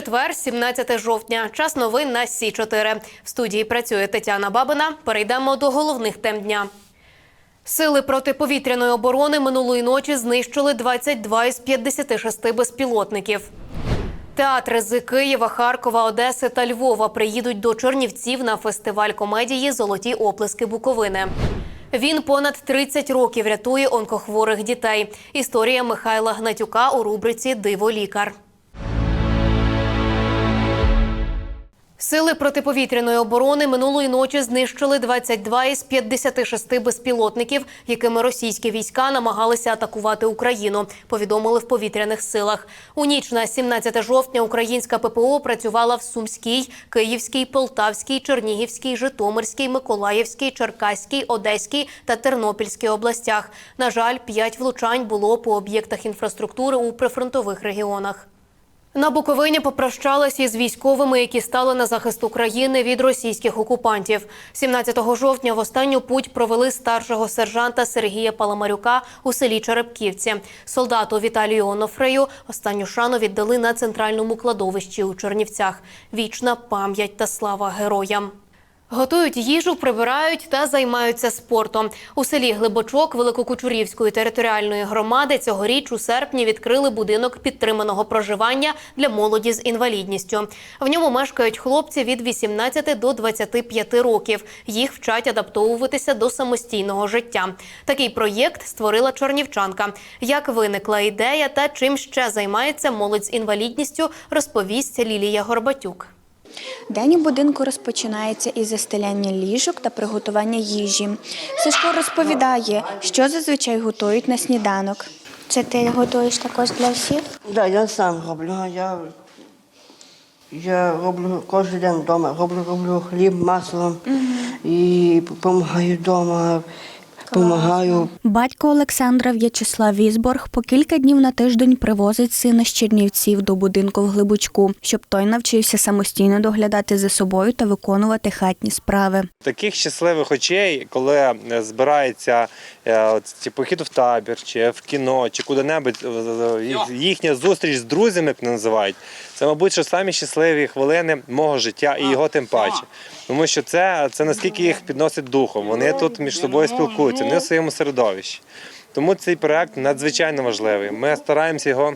четвер, 17 жовтня. Час новин на Сі 4 В студії працює Тетяна Бабина. Перейдемо до головних тем дня. Сили протиповітряної оборони минулої ночі знищили 22 із 56 безпілотників. Театри з Києва, Харкова, Одеси та Львова приїдуть до Чернівців на фестиваль комедії Золоті оплески Буковини. Він понад 30 років рятує онкохворих дітей. Історія Михайла Гнатюка у рубриці Диво лікар. Сили протиповітряної оборони минулої ночі знищили 22 із 56 безпілотників, якими російські війська намагалися атакувати Україну. Повідомили в повітряних силах. У ніч на 17 жовтня українська ППО працювала в Сумській, Київській, Полтавській, Чернігівській, Житомирській, Миколаївській, Черкаській, Одеській та Тернопільській областях. На жаль, п'ять влучань було по об'єктах інфраструктури у прифронтових регіонах. На Буковині попрощалися із військовими, які стали на захист України від російських окупантів. 17 жовтня в останню путь провели старшого сержанта Сергія Паламарюка у селі Черепківці. Солдату Віталію Онофрею останню шану віддали на центральному кладовищі у Чернівцях. Вічна пам'ять та слава героям. Готують їжу, прибирають та займаються спортом. У селі Глибочок Великокучурівської територіальної громади цьогоріч у серпні відкрили будинок підтриманого проживання для молоді з інвалідністю. В ньому мешкають хлопці від 18 до 25 років. Їх вчать адаптовуватися до самостійного життя. Такий проєкт створила чорнівчанка. Як виникла ідея та чим ще займається молодь з інвалідністю, розповість Лілія Горбатюк. День у будинку розпочинається із застеляння ліжок та приготування їжі. Сашко розповідає, що зазвичай готують на сніданок. Це ти готуєш також для всіх? Да, я сам роблю. Я, я роблю кожен день вдома. Роблю, роблю хліб, масло і допомагаю вдома, допомагаю. Батько Олександра В'ячеслав Візборг по кілька днів на тиждень привозить сина з Чернівців до будинку в Глибочку, щоб той навчився самостійно доглядати за собою та виконувати хатні справи. Таких щасливих очей, коли е, збирається е, чи похід в табір, чи в кіно, чи куди-небудь їх- їхня зустріч з друзями, як називають, це, мабуть, що самі щасливі хвилини мого життя і його тим паче. Тому що це, це наскільки їх підносить духом. Вони тут між собою спілкуються, вони в своєму середовищі. Тому цей проект надзвичайно важливий. Ми стараємося його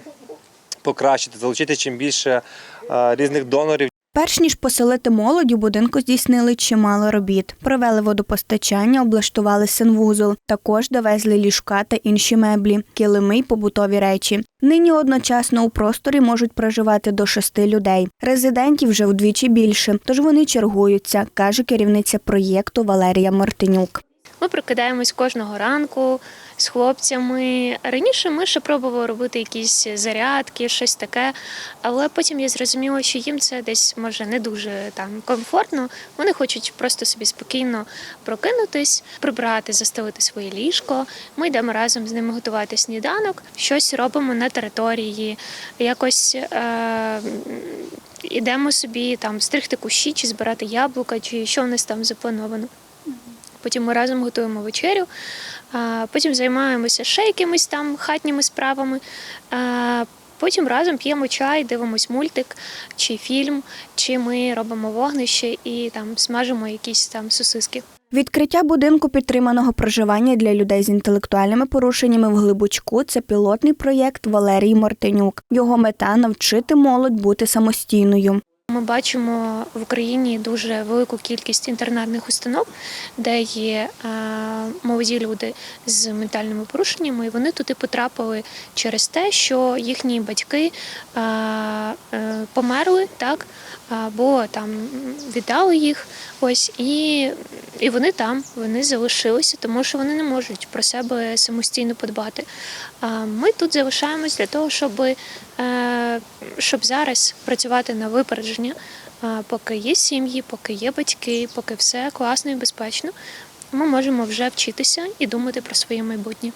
покращити, залучити чим більше е, різних донорів. Перш ніж поселити молодь, у будинку здійснили чимало робіт. Провели водопостачання, облаштували санвузол. Також довезли ліжка та інші меблі, килими й побутові речі. Нині одночасно у просторі можуть проживати до шести людей. Резидентів вже вдвічі більше, тож вони чергуються, каже керівниця проєкту Валерія Мартинюк. Ми прокидаємось кожного ранку з хлопцями. Раніше ми ще пробували робити якісь зарядки, щось таке, але потім я зрозуміла, що їм це десь може не дуже там комфортно. Вони хочуть просто собі спокійно прокинутись, прибрати, застелити своє ліжко. Ми йдемо разом з ними готувати сніданок, щось робимо на території, якось. Е- Ідемо собі там стригти кущі, чи збирати яблука, чи що у нас там заплановано. Потім ми разом готуємо вечерю, потім займаємося ще якимись там хатніми справами. Потім разом п'ємо чай, дивимось мультик чи фільм, чи ми робимо вогнище і там смажимо якісь там сосиски. Відкриття будинку підтриманого проживання для людей з інтелектуальними порушеннями в Глибочку це пілотний проєкт Валерії Мартинюк. Його мета навчити молодь бути самостійною. Ми бачимо в Україні дуже велику кількість інтернатних установ, де є е, молоді люди з ментальними порушеннями, і вони туди потрапили через те, що їхні батьки е, е, померли, так або там віддали їх. Ось і, і вони там, вони залишилися, тому що вони не можуть про себе самостійно подбати. Ми тут залишаємось для того, щоб, щоб зараз працювати на випередження, поки є сім'ї, поки є батьки, поки все класно і безпечно. Ми можемо вже вчитися і думати про своє майбутнє.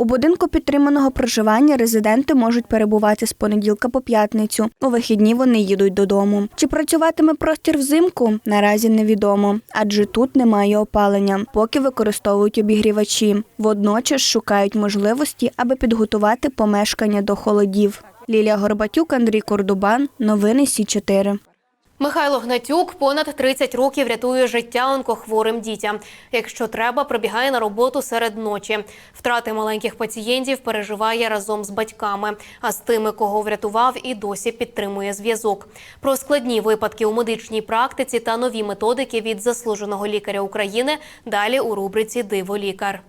У будинку підтриманого проживання резиденти можуть перебувати з понеділка по п'ятницю. У вихідні вони їдуть додому. Чи працюватиме простір взимку? Наразі невідомо, адже тут немає опалення, поки використовують обігрівачі. Водночас шукають можливості, аби підготувати помешкання до холодів. Лілія Горбатюк, Андрій Кордубан. Новини Сі 4 Михайло Гнатюк понад 30 років рятує життя онкохворим дітям. Якщо треба, прибігає на роботу серед ночі. Втрати маленьких пацієнтів переживає разом з батьками. А з тими, кого врятував, і досі підтримує зв'язок. Про складні випадки у медичній практиці та нові методики від заслуженого лікаря України далі у рубриці Диво лікар.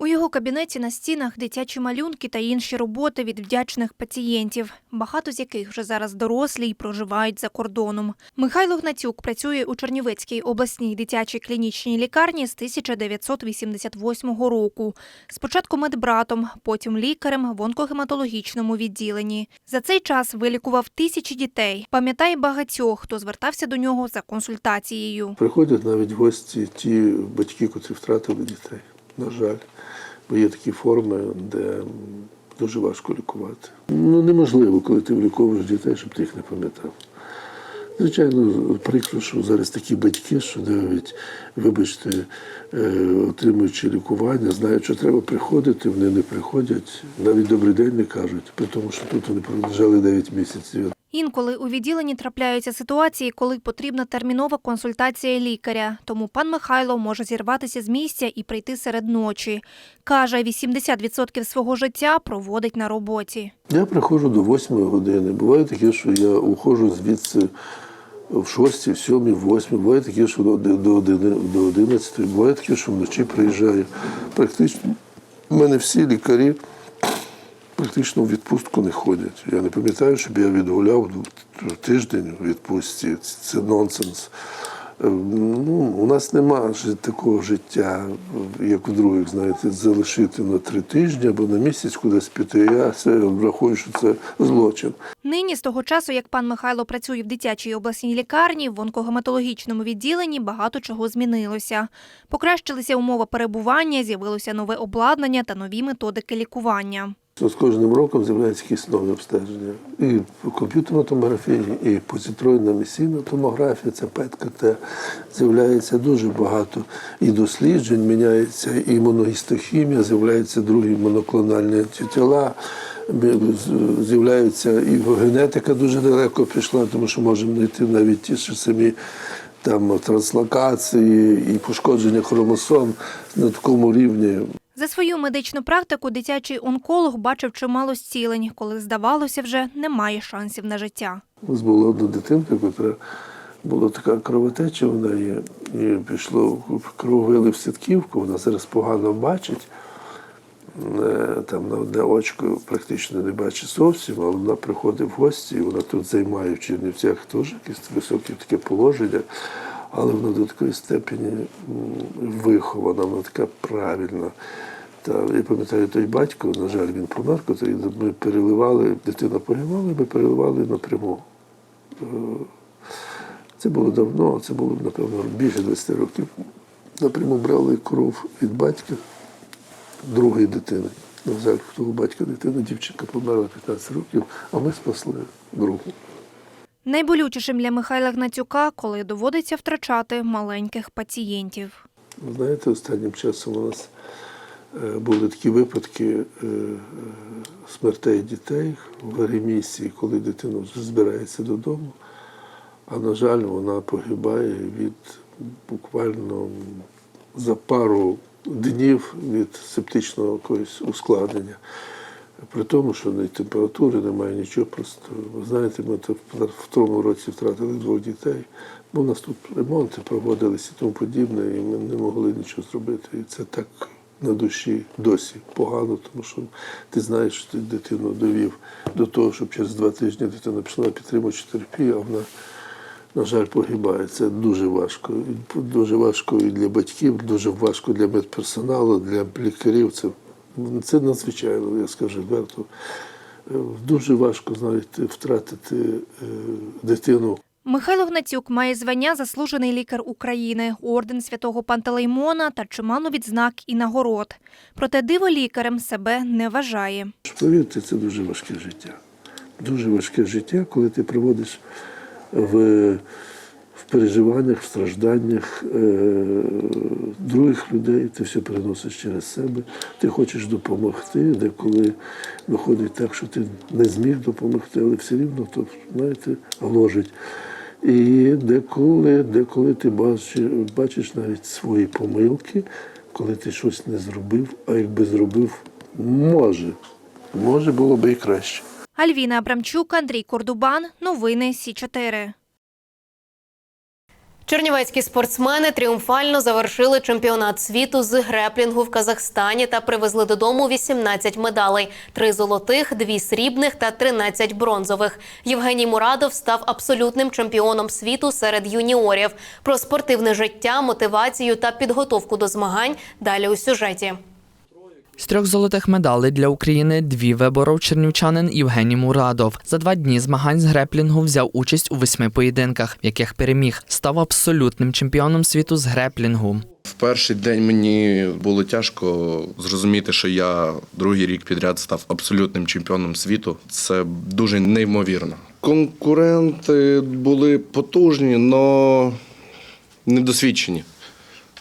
У його кабінеті на стінах дитячі малюнки та інші роботи від вдячних пацієнтів, багато з яких вже зараз дорослі й проживають за кордоном. Михайло Гнатюк працює у Чернівецькій обласній дитячій клінічній лікарні з 1988 року. Спочатку медбратом, потім лікарем в онкогематологічному відділенні. За цей час вилікував тисячі дітей. Пам'ятає багатьох, хто звертався до нього за консультацією. Приходять навіть гості ті батьки, котрі втратили дітей. На жаль, бо є такі форми, де дуже важко лікувати. Ну неможливо, коли ти вліковуєш дітей, щоб ти їх не пам'ятав. Звичайно, прикро, що зараз такі батьки, що навіть, вибачте, е, отримуючи лікування, знають, що треба приходити, вони не приходять, навіть добрий день не кажуть, при тому, що тут вони пролежали 9 місяців. Інколи у відділенні трапляються ситуації, коли потрібна термінова консультація лікаря. Тому пан Михайло може зірватися з місця і прийти серед ночі. Каже, 80% свого життя проводить на роботі. Я приходжу до 8 години. Буває таке, що я уходжу звідси в 6, в 7, в 8. Буває таке, що до оди- до 11. Буває таке, що вночі приїжджаю. Практично в мене всі лікарі практично в відпустку не ходять. Я не пам'ятаю, щоб я відгуляв тиждень у відпустці. Це нонсенс. Е, Ну, у нас нема такого життя, як у других, знаєте, залишити на три тижні або на місяць кудись піти. Я це врахую, що це злочин. Нині, з того часу, як пан Михайло працює в дитячій обласній лікарні, в онкогематологічному відділенні багато чого змінилося. Покращилися умови перебування, з'явилося нове обладнання та нові методики лікування. З кожним роком з'являються якісь нові обстеження. І комп'ютерна томографія, і позитронна емісійна томографія, це ПЕТ-КТ. З'являється дуже багато і досліджень, міняється і імуногістохімія, з'являються другі моноклональні антитіла, з- з'являється і генетика дуже далеко пішла, тому що можемо знайти навіть ті ж самі там транслокації і пошкодження хромосом на такому рівні. За свою медичну практику дитячий онколог бачив чимало зцілень, коли здавалося вже немає шансів на життя. У нас була одна дитинка, яка була така кровотеча в неї, і пішло кровили в сітківку, вона зараз погано бачить. Е, Там на одне очко практично не бачить зовсім, але вона приходить в гості, і вона тут займає в Чернівцях теж якесь високе таке положення, але вона до такої степені вихована, вона така правильна. Та я пам'ятаю, той батько, на жаль, він помер, котрий ми переливали, дитина погибала, ми переливали напряму. Е, Це було давно, це було, напевно, більше 20 років. Напряму брали кров від батька другої дитини. На жаль, в того батька дитина, дівчинка померла 15 років, а ми спасли другу. Найболючішим для Михайла Гнатюка, коли доводиться втрачати маленьких пацієнтів. Ви Знаєте, останнім часом у нас були такі випадки е, е, смертей дітей в ремісії, коли дитина вже збирається додому, а на жаль, вона погибає від буквально за пару днів від септичного якогось ускладнення. При тому, що ні температури немає нічого, просто ви знаєте, ми в тому році втратили двох дітей, бо у нас тут ремонти проводилися і тому подібне, і ми не могли нічого зробити. І це так на душі досі погано, тому що ти знаєш, що ти дитину довів до того, щоб через два тижні дитина пішла на підтримуючу терапію, а вона, на жаль, погибає. Це дуже важко. Дуже важко і для батьків, дуже важко для медперсоналу, для лікарів. Це, це надзвичайно, я скажу відверто. Е, Дуже важко знаєте, втратити е, дитину. Михайло Гнатюк має звання заслужений лікар України, орден святого Пантелеймона та чимало відзнак і нагород. Проте диво лікарем себе не вважає. Повірте, це дуже важке життя. Дуже важке життя, коли ти проводиш в в переживаннях, в стражданнях е, других людей, ти все переносиш через себе, ти хочеш допомогти, деколи виходить так, що ти не зміг допомогти, але все рівно то, знаєте, гложить. І деколи, деколи ти бачиш, бачиш навіть свої помилки, коли ти щось не зробив, а якби зробив, може, може було би і краще. Альвіна Абрамчук, Андрій Кордубан. Новини Сі 4 Чернівецькі спортсмени тріумфально завершили чемпіонат світу з греплінгу в Казахстані та привезли додому 18 медалей: три золотих, дві срібних та 13 бронзових. Євгеній Мурадов став абсолютним чемпіоном світу серед юніорів. Про спортивне життя, мотивацію та підготовку до змагань далі у сюжеті. З трьох золотих медалей для України дві виборов чернівчанин Євгеній Мурадов. За два дні змагань з греплінгу взяв участь у восьми поєдинках, в яких переміг. Став абсолютним чемпіоном світу з греплінгу. В перший день мені було тяжко зрозуміти, що я другий рік підряд став абсолютним чемпіоном світу. Це дуже неймовірно. Конкуренти були потужні, але недосвідчені.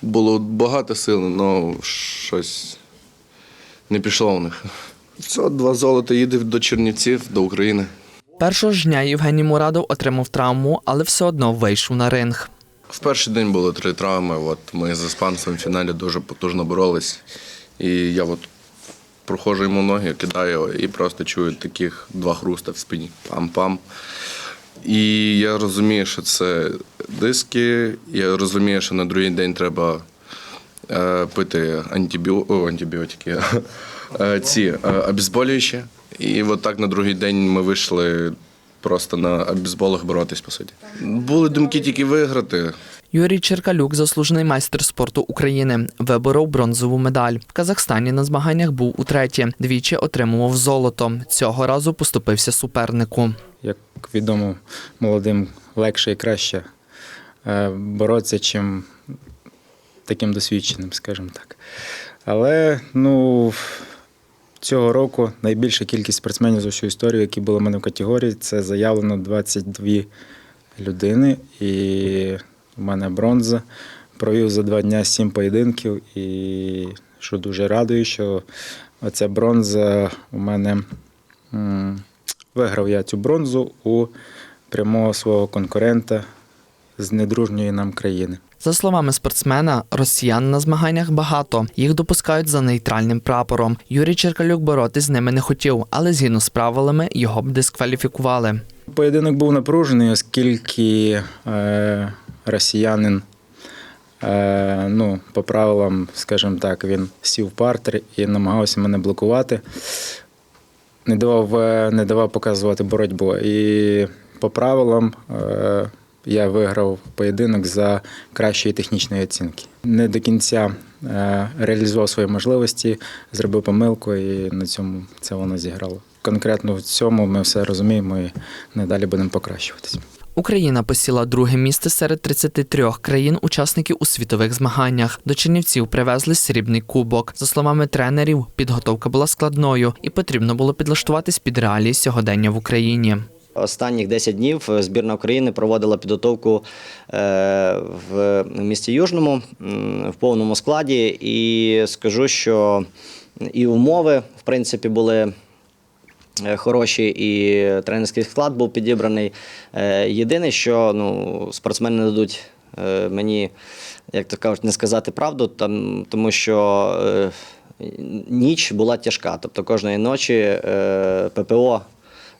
Було багато сил, але щось не пішло у них. Це два золота їде до Чернівців, до України. Першого ж дня Євгеній Мурадов отримав травму, але все одно вийшов на ринг. В перший день було три травми. От ми з іспанцем в фіналі дуже потужно боролись. І я от проходжу йому ноги, кидаю і просто чую таких два хруста в спині. Пам-пам. І я розумію, що це диски. Я розумію, що на другий день треба пити антибіо... О, антибіотики, е, ці е, обезболюючі. І от так на другий день ми вийшли просто на обезболах боротись, по суті. Були думки тільки виграти. Юрій Черкалюк, заслужений майстер спорту України, виборов бронзову медаль. В Казахстані на змаганнях був утретє. Двічі отримував золото. Цього разу поступився супернику. як відомо, молодим легше і краще е, боротися, чим таким досвідченим, скажімо так. Але ну, цього року найбільша кількість спортсменів за всю історію, які були в мене в категорії, це заявлено 22 людини. І в мене бронза. Провів за два дні сім поєдинків. І що дуже радує, що оця бронза у мене. Виграв я цю бронзу у прямого свого конкурента з недружньої нам країни. За словами спортсмена, росіян на змаганнях багато. Їх допускають за нейтральним прапором. Юрій Черкалюк боротись з ними не хотів, але згідно з правилами його б дискваліфікували. Поєдинок був напружений, оскільки е, росіянин, е, ну, по правилам, скажімо так, він сів партер і намагався мене блокувати. Не давав, е, не давав показувати боротьбу. І по правилам е, я виграв поєдинок за кращої технічної оцінки. Не до кінця е, реалізував свої можливості, зробив помилку, і на цьому це воно зіграло. Конкретно в цьому ми все розуміємо і надалі будемо покращуватися. Україна посіла друге місце серед 33 країн-учасників у світових змаганнях. До Чернівців привезли срібний кубок. За словами тренерів, підготовка була складною і потрібно було підлаштуватись під реалії сьогодення в Україні. Останніх 10 днів збірна України проводила підготовку е, в місті Южному в повному складі. І скажу, що і умови, в принципі, були е, хороші, і тренерський склад був підібраний. Е, Єдине, що ну, спортсмени дадуть мені, як то кажуть, не сказати правду, там, тому що ніч була тяжка. Тобто кожної ночі ППО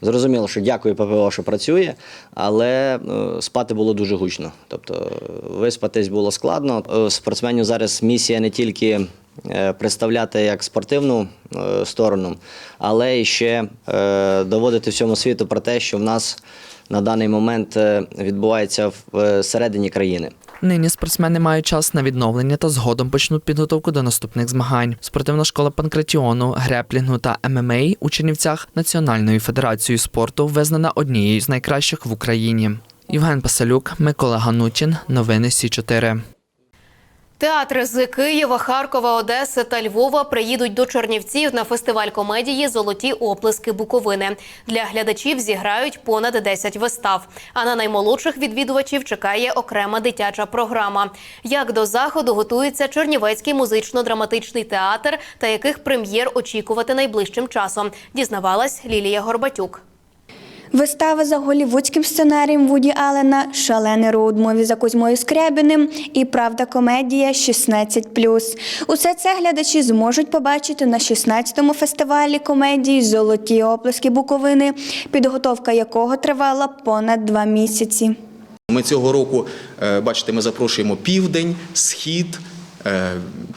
Зрозуміло, що дякую ППО, що працює, але е, спати було дуже гучно. Тобто виспатись було складно. Спортсменів зараз місія не тільки е, представляти як спортивну е, сторону, але і ще е, доводити всьому світу про те, що в нас на даний момент е, відбувається всередині країни. Нині спортсмени мають час на відновлення та згодом почнуть підготовку до наступних змагань. Спортивна школа панкратіону, греплінгу та ММА у Чернівцях Національною федерацією спорту визнана однією з найкращих в Україні. Євген Пасалюк, Микола Ганутін. Новини Сі 4 Театри з Києва, Харкова, Одеси та Львова приїдуть до Чернівців на фестиваль комедії Золоті оплески Буковини. Для глядачів зіграють понад 10 вистав. А на наймолодших відвідувачів чекає окрема дитяча програма. Як до заходу готується Чернівецький музично-драматичний театр та яких прем'єр очікувати найближчим часом, дізнавалась Лілія Горбатюк. Вистава за голівудським сценарієм Вуді Аллена Шалений роудмові за Кузьмою Скрябіним і Правда комедія 16+. Усе це глядачі зможуть побачити на 16-му фестивалі комедії Золоті оплески Буковини, підготовка якого тривала понад два місяці. Ми цього року, е, бачите, ми запрошуємо південь, схід,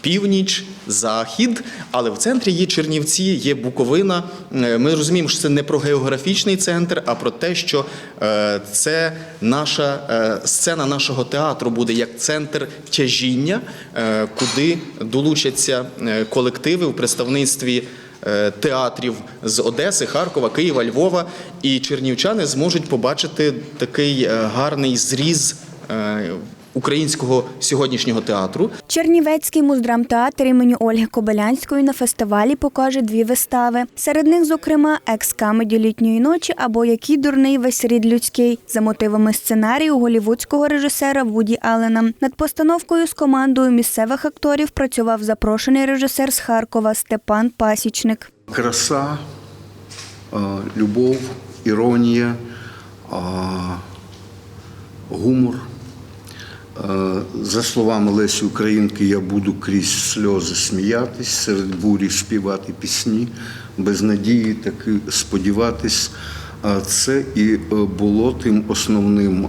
північ, захід, але в центрі є Чернівці, є Буковина. Е, Ми розуміємо, що це не про географічний центр, а про те, що е, це наша е, сцена нашого театру буде як центр тяжіння, е, куди долучаться е, колективи в представництві е, театрів з Одеси, Харкова, Києва, Львова. І чернівчани зможуть побачити такий е, гарний зріз е, українського сьогоднішнього театру. Чернівецький муздрамтеатр імені Ольги Кобилянської на фестивалі покаже дві вистави. Серед них, зокрема, екс-камеді літньої ночі або Який дурний весь рід людський за мотивами сценарію голівудського режисера Вуді Аллена. Над постановкою з командою місцевих акторів працював запрошений режисер з Харкова Степан Пасічник. краса, е, любов, іронія, е, гумор. Е, За словами Лесі Українки, я буду крізь сльози сміятись, серед бурі співати пісні, без надії таки сподіватись. Це і е, було тим основним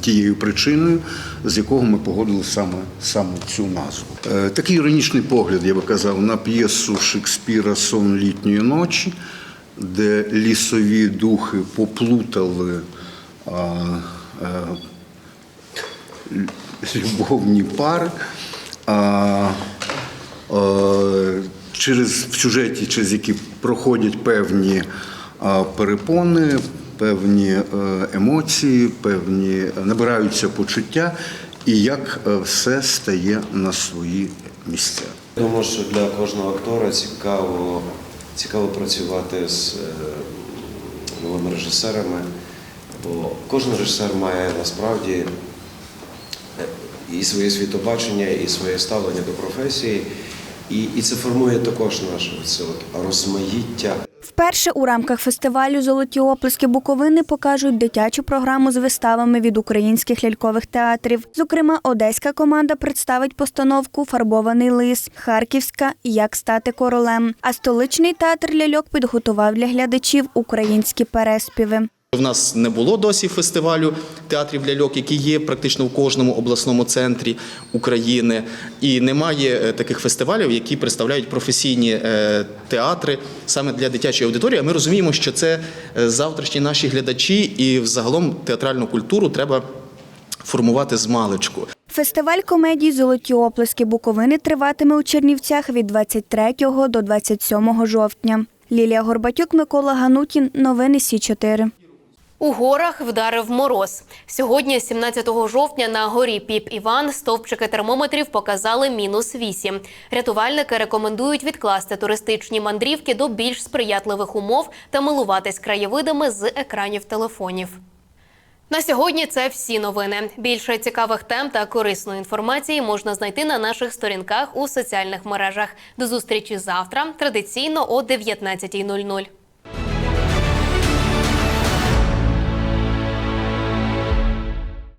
тією причиною, з якого ми погодили саме, саме цю назву. Е, Такий іронічний погляд, я би казав, на п'єсу Шекспіра Сон літньої ночі, де лісові духи поплутали любовні пари. А, е, через, в сюжеті, через які проходять певні а, перепони, певні е, емоції, певні набираються почуття, і як е, все стає на свої місця. Думаю, що для кожного актора цікаво, цікаво працювати з е, новими режисерами, бо кожен режисер має насправді і своє світобачення, і своє ставлення до професії. І, і це формує також наше це от розмаїття Вперше у рамках фестивалю Золоті оплески Буковини покажуть дитячу програму з виставами від українських лялькових театрів. Зокрема, одеська команда представить постановку Фарбований лис, Харківська Як стати королем. А столичний театр ляльок підготував для глядачів українські переспіви. В нас не було досі фестивалю театрів ляльок, які є практично в кожному обласному центрі України. І немає е, таких фестивалів, які представляють професійні е, театри саме для дитячої аудиторії. А ми розуміємо, що це е, завтрашні наші глядачі, і взагалом театральну культуру треба формувати з маличку. Фестиваль комедій Золоті оплески Буковини триватиме у Чернівцях від 23 до 27 жовтня. Лілія Горбатюк, Микола Ганутін. Новини Сі 4 У горах вдарив мороз. Сьогодні, 17 жовтня, на горі Піп Іван стовпчики термометрів показали мінус 8. Рятувальники рекомендують відкласти туристичні мандрівки до більш сприятливих умов та милуватись краєвидами з екранів телефонів. На сьогодні це всі новини. Більше цікавих тем та корисної інформації можна знайти на наших сторінках у соціальних мережах. До зустрічі завтра, традиційно о 19.00.